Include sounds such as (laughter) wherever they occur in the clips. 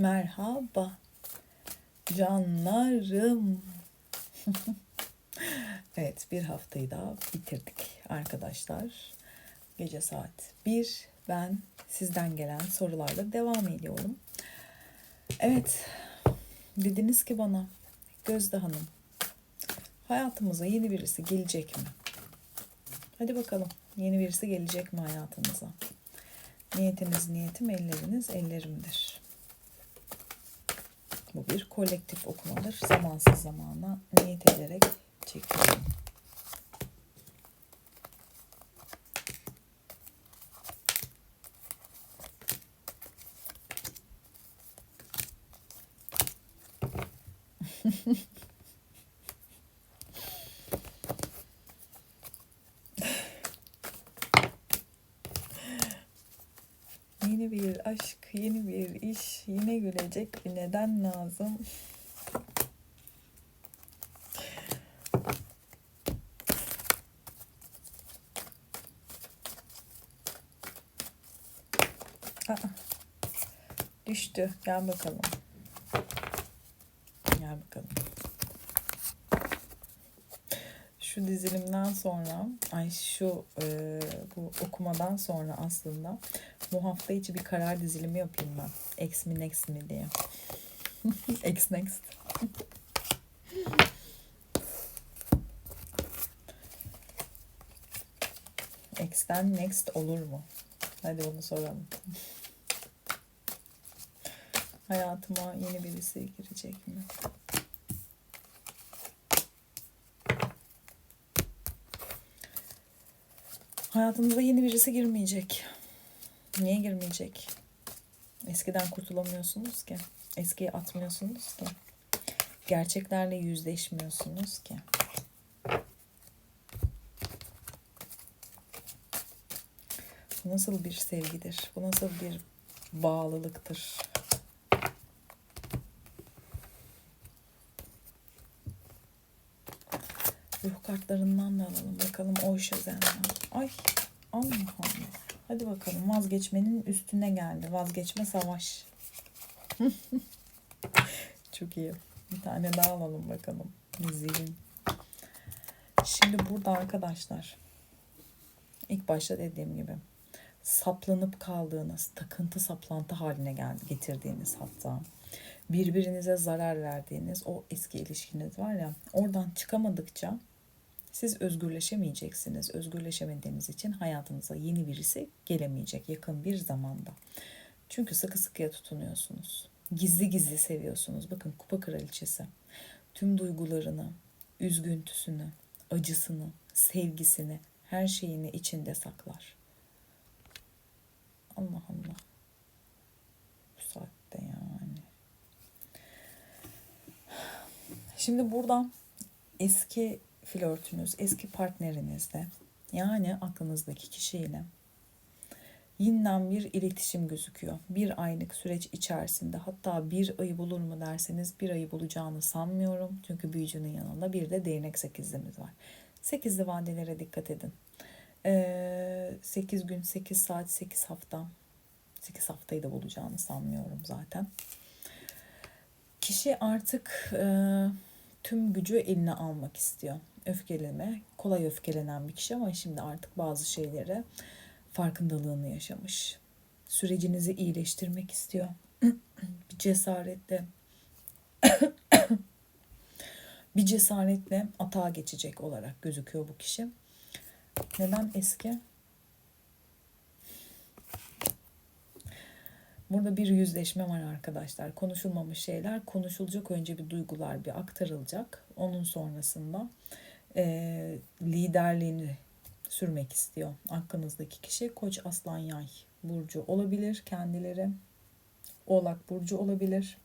Merhaba canlarım. (laughs) evet bir haftayı daha bitirdik arkadaşlar. Gece saat 1 ben sizden gelen sorularla devam ediyorum. Evet dediniz ki bana Gözde Hanım hayatımıza yeni birisi gelecek mi? Hadi bakalım yeni birisi gelecek mi hayatınıza? Niyetiniz niyetim, elleriniz ellerimdir. Bu bir kolektif okumadır. Zamansız zamana niyet ederek çekiyorum. Yeni bir aşk, yeni bir iş, yine gülecek bir neden lazım. Aa, düştü. Gel bakalım. Gel bakalım. Şu dizilimden sonra, ay şu e, bu okumadan sonra aslında bu hafta içi bir karar dizilimi yapayım ben. X mi next mi diye. (laughs) X next. X'ten next olur mu? Hadi bunu soralım. Hayatıma yeni birisi girecek mi? Hayatınıza yeni birisi girmeyecek. Niye girmeyecek? Eskiden kurtulamıyorsunuz ki. Eskiye atmıyorsunuz ki. Gerçeklerle yüzleşmiyorsunuz ki. Bu nasıl bir sevgidir? Bu nasıl bir bağlılıktır? Ruh kartlarından da alalım. Bakalım o şözenler. Ay Allah Allah. Hadi bakalım vazgeçmenin üstüne geldi. Vazgeçme savaş. (laughs) Çok iyi. Bir tane daha alalım bakalım. Zihin. Şimdi burada arkadaşlar ilk başta dediğim gibi saplanıp kaldığınız, takıntı saplantı haline geldi, getirdiğiniz hatta birbirinize zarar verdiğiniz o eski ilişkiniz var ya oradan çıkamadıkça siz özgürleşemeyeceksiniz. Özgürleşemediğiniz için hayatınıza yeni birisi gelemeyecek yakın bir zamanda. Çünkü sıkı sıkıya tutunuyorsunuz. Gizli gizli seviyorsunuz. Bakın kupa kraliçesi. Tüm duygularını, üzgüntüsünü, acısını, sevgisini, her şeyini içinde saklar. Allah Allah. Bu saatte yani. Şimdi buradan eski flörtünüz, eski partnerinizle yani aklınızdaki kişiyle yeniden bir iletişim gözüküyor. Bir aylık süreç içerisinde hatta bir ayı bulur mu derseniz bir ayı bulacağını sanmıyorum. Çünkü büyücünün yanında bir de değnek sekizlimiz var. Sekizli vadelere dikkat edin. Ee, 8 gün, 8 saat, 8 hafta. 8 haftayı da bulacağını sanmıyorum zaten. Kişi artık e, tüm gücü eline almak istiyor. Öfkeleme, kolay öfkelenen bir kişi ama şimdi artık bazı şeylere farkındalığını yaşamış. Sürecinizi iyileştirmek istiyor. (clears throat) bir cesaretle (clears throat) bir cesaretle atağa geçecek olarak gözüküyor bu kişi. Neden eski? Burada bir yüzleşme var arkadaşlar. Konuşulmamış şeyler konuşulacak. Önce bir duygular bir aktarılacak. Onun sonrasında e, liderliğini sürmek istiyor. Aklınızdaki kişi Koç Aslan Yay burcu olabilir kendileri. Oğlak burcu olabilir.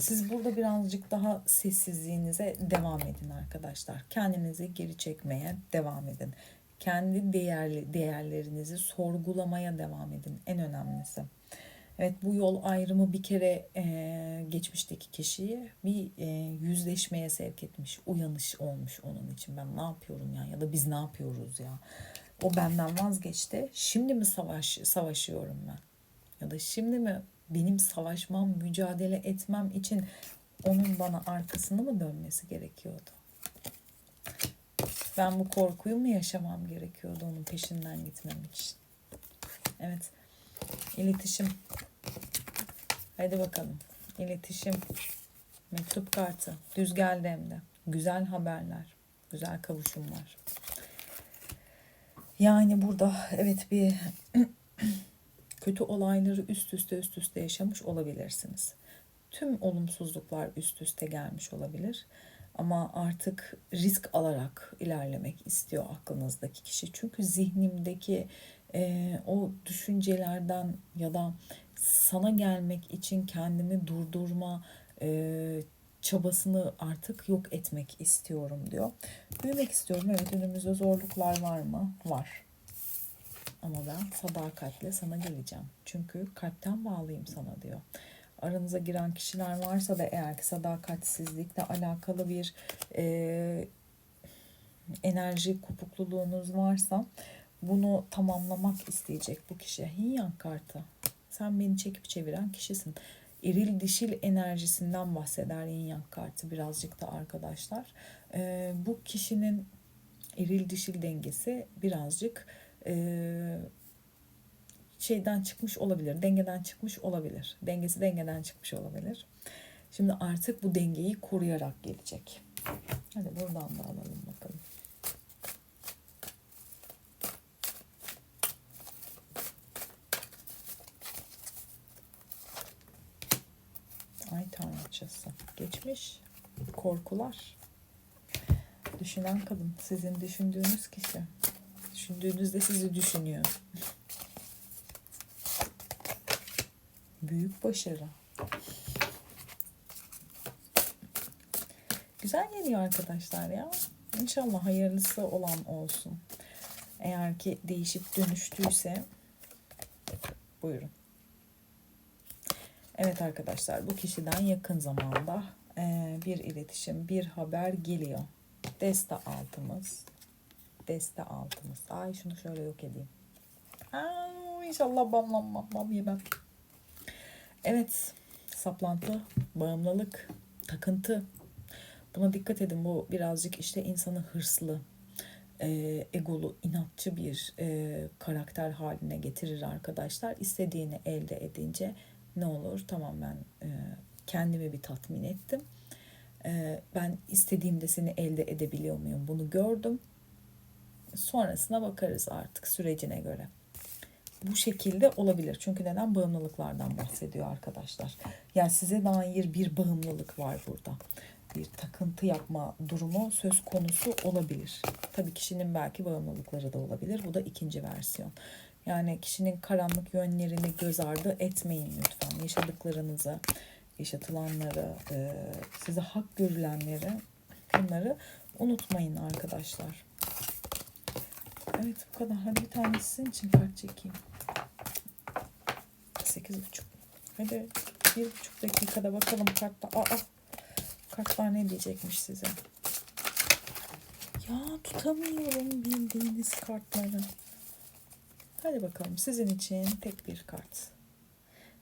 Siz burada birazcık daha sessizliğinize devam edin arkadaşlar. Kendinizi geri çekmeye devam edin. Kendi değerli değerlerinizi sorgulamaya devam edin. En önemlisi. Evet bu yol ayrımı bir kere e, geçmişteki kişiyi bir e, yüzleşmeye sevk etmiş. Uyanış olmuş onun için. Ben ne yapıyorum ya ya da biz ne yapıyoruz ya. O benden vazgeçti. Şimdi mi savaş savaşıyorum ben? Ya da şimdi mi benim savaşmam, mücadele etmem için onun bana arkasını mı dönmesi gerekiyordu? Ben bu korkuyu mu yaşamam gerekiyordu onun peşinden gitmem için? Evet. İletişim. Hadi bakalım. İletişim. Mektup kartı. Düz geldi hem de. Güzel haberler. Güzel kavuşumlar. Yani burada evet bir (clears throat) kötü olayları üst üste üst üste yaşamış olabilirsiniz. Tüm olumsuzluklar üst üste gelmiş olabilir. Ama artık risk alarak ilerlemek istiyor aklınızdaki kişi. Çünkü zihnimdeki e, o düşüncelerden ya da sana gelmek için kendimi durdurma e, çabasını artık yok etmek istiyorum diyor. Büyümek istiyorum. Evet önümüzde zorluklar var mı? Var. Ama ben sadakatle sana geleceğim. Çünkü kalpten bağlıyım sana diyor. Aranıza giren kişiler varsa da eğer ki sadakatsizlikle alakalı bir e, enerji kopukluluğunuz varsa bunu tamamlamak isteyecek bu kişi. Hinyan kartı. Sen beni çekip çeviren kişisin. Eril dişil enerjisinden bahseder yin yang kartı birazcık da arkadaşlar. Ee, bu kişinin eril dişil dengesi birazcık e, şeyden çıkmış olabilir. Dengeden çıkmış olabilir. Dengesi dengeden çıkmış olabilir. Şimdi artık bu dengeyi koruyarak gelecek. Hadi buradan da alalım bakalım. Ay tanrıçası. Geçmiş. Korkular. Düşünen kadın. Sizin düşündüğünüz kişi. Düşündüğünüzde sizi düşünüyor. Büyük başarı. Güzel geliyor arkadaşlar ya. İnşallah hayırlısı olan olsun. Eğer ki değişip dönüştüyse buyurun. Evet arkadaşlar bu kişiden yakın zamanda e, bir iletişim, bir haber geliyor. Deste altımız. Deste altımız. Ay şunu şöyle yok edeyim. Aa, inşallah bamlanmam, bam yemem. Evet saplantı, bağımlılık, takıntı. Buna dikkat edin bu birazcık işte insanı hırslı, e, egolu, inatçı bir e, karakter haline getirir arkadaşlar. İstediğini elde edince ne olur? Tamam ben e, kendimi bir tatmin ettim. E, ben istediğimde seni elde edebiliyor muyum? Bunu gördüm. Sonrasına bakarız artık sürecine göre. Bu şekilde olabilir. Çünkü neden? Bağımlılıklardan bahsediyor arkadaşlar. Yani size dair bir bağımlılık var burada. Bir takıntı yapma durumu söz konusu olabilir. Tabii kişinin belki bağımlılıkları da olabilir. Bu da ikinci versiyon. Yani kişinin karanlık yönlerini göz ardı etmeyin lütfen. Yaşadıklarınızı, yaşatılanları, e, size hak görülenleri bunları unutmayın arkadaşlar. Evet bu kadar. Hadi bir tane sizin için kart çekeyim. Sekiz buçuk. Hadi bir buçuk dakikada bakalım kartta. Aa, kartlar ne diyecekmiş size. Ya tutamıyorum bildiğiniz kartları. Hadi bakalım sizin için tek bir kart.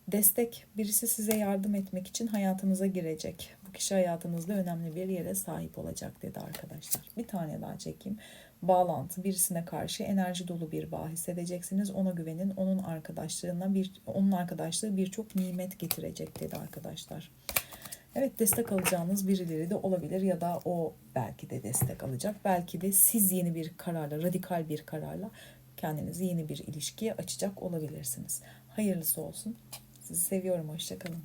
Destek birisi size yardım etmek için hayatınıza girecek. Bu kişi hayatınızda önemli bir yere sahip olacak dedi arkadaşlar. Bir tane daha çekeyim. Bağlantı birisine karşı enerji dolu bir bağ hissedeceksiniz. Ona güvenin. Onun arkadaşlığına bir onun arkadaşlığı birçok nimet getirecek dedi arkadaşlar. Evet destek alacağınız birileri de olabilir ya da o belki de destek alacak. Belki de siz yeni bir kararla, radikal bir kararla kendinizi yeni bir ilişkiye açacak olabilirsiniz. Hayırlısı olsun. Sizi seviyorum. Hoşçakalın.